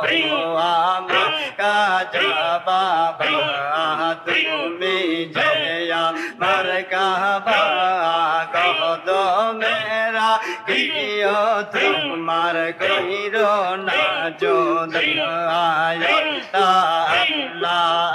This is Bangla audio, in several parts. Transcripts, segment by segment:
আমার কাজা বাবা তুমি জয়া মার কাবা কদ মেরা কিয় তোমার কহির না যোদ আয় আল্লাহ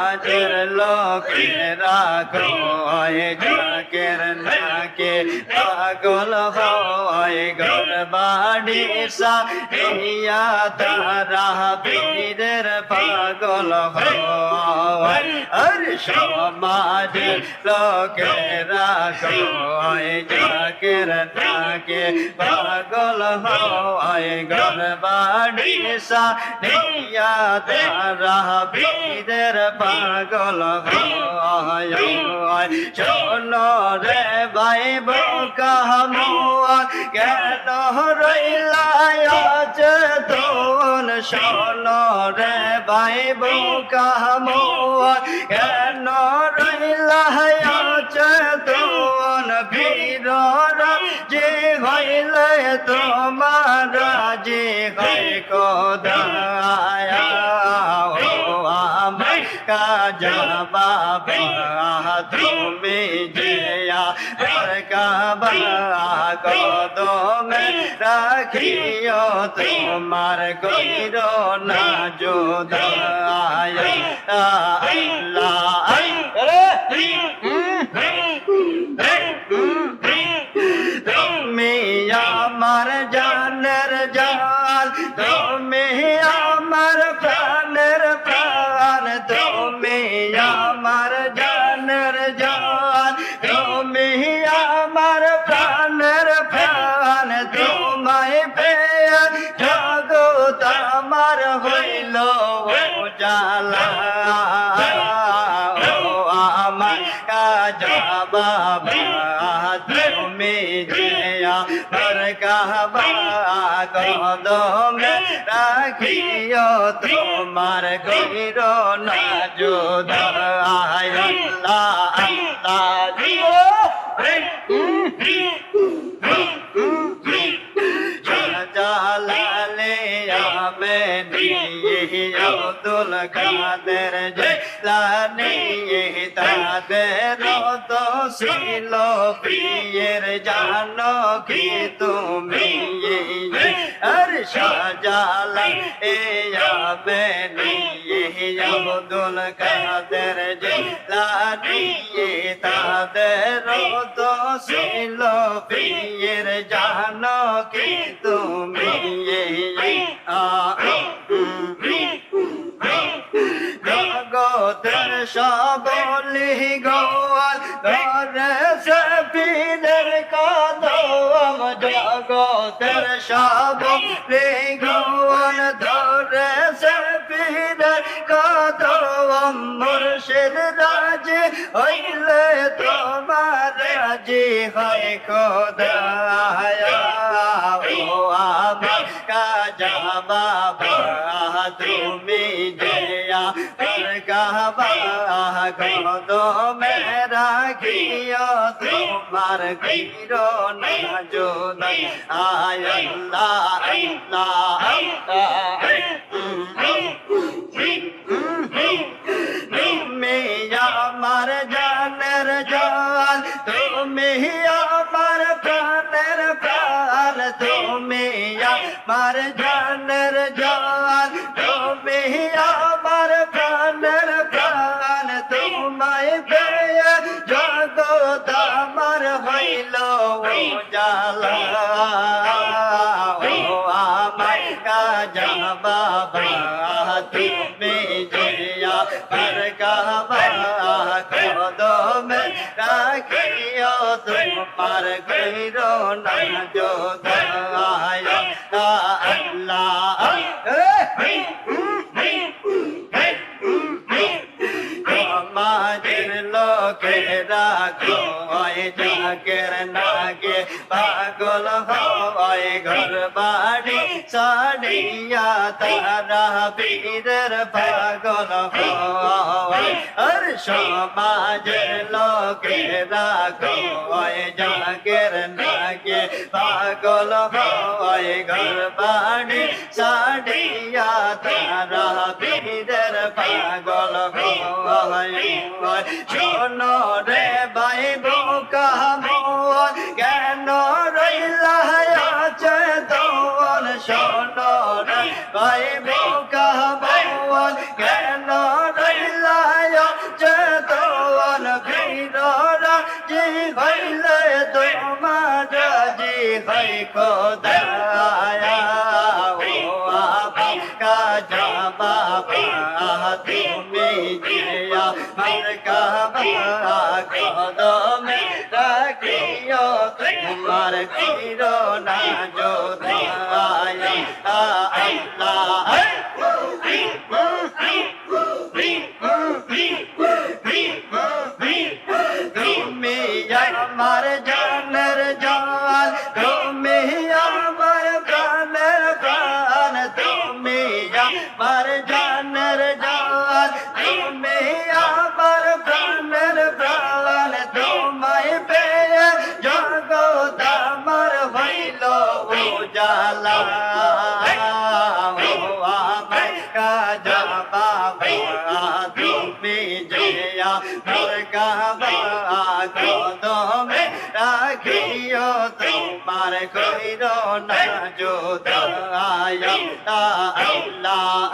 মাঝের লোকেরা কয় জাকের নাকে পাগল হয় ঘর বাড়ি সাহিয়া তারা পীরের পাগল হয়। আর সমাজের লোকেরা কয় জাকের নাকে পাগল হয় ঘর বাড়ি সাহিয়া তারা পীরের পাগল হয় চলো রে ভাই বকামুয়া কেন রইলায় শোনো রে ভাই বকামুয়া কেন রইলায় তোন বীর যে হইলে তোমার যে হয় কদায়া রাখিও তোমার গইর না যোদায় আল্লাহ তুমি হইল জালা। আমার কাজা বাবা তুমি জিয়া কাবা কদমে রাখিও তোমার গির না যোদায় আল্লাহ আল্লাহ কাদের জেলানি তাদের তো ছিল প্রিয়ের জানো কি তুমি আর সাজালা এ আমেনি আব্দুল কাদের জেলানি তাদের তো ছিল প্রিয়ের জানো কি তুমি আ সকলি গোয়াল ধরে সে পীরের কদম, জগতের সকলি গোয়াল ধরে সে পীরের কদম, মুর্শিদ হইলে তোমার রাজি হয় খোদায়া। ও আমার কাজা বাবা, তুমি কাবা কদমে রাখিও তোমার গির না যোদাই আয় আল্লাহ আল্লাহ আমার জানের জান তুমি আমার প্রাণের প্রাণ তুমি আমার জানের হইল জালা ও আমার কাজা বাবা তুমি জিয়া পর কাবা কদমে রাখিও তোমার গৈর না যোদায় আল্লাহ সমাজের কয় হয় জাকের নাগে পাগল হয় ঘর বাড়ি সাড়িয়া তারা পীরের পাগল হয়। আর সমাজের লোকেরা কয় জাকের নাগে পাগল হয় ঘর বাড়ি সাড়িয়া তারা শোনো রে ভাই বোকা মন কেন রইলা দোন শোনো রে ভাই বোকা মন কেন রইলা দোন ফিররা জি হইলে তোমার জি হই খোদায়া ও তোমার ফিরো না কাজা जया তুমি জয়া মোর গাবা কদমে রাখিও তোমার কইর না যোদায়া আল্লাহ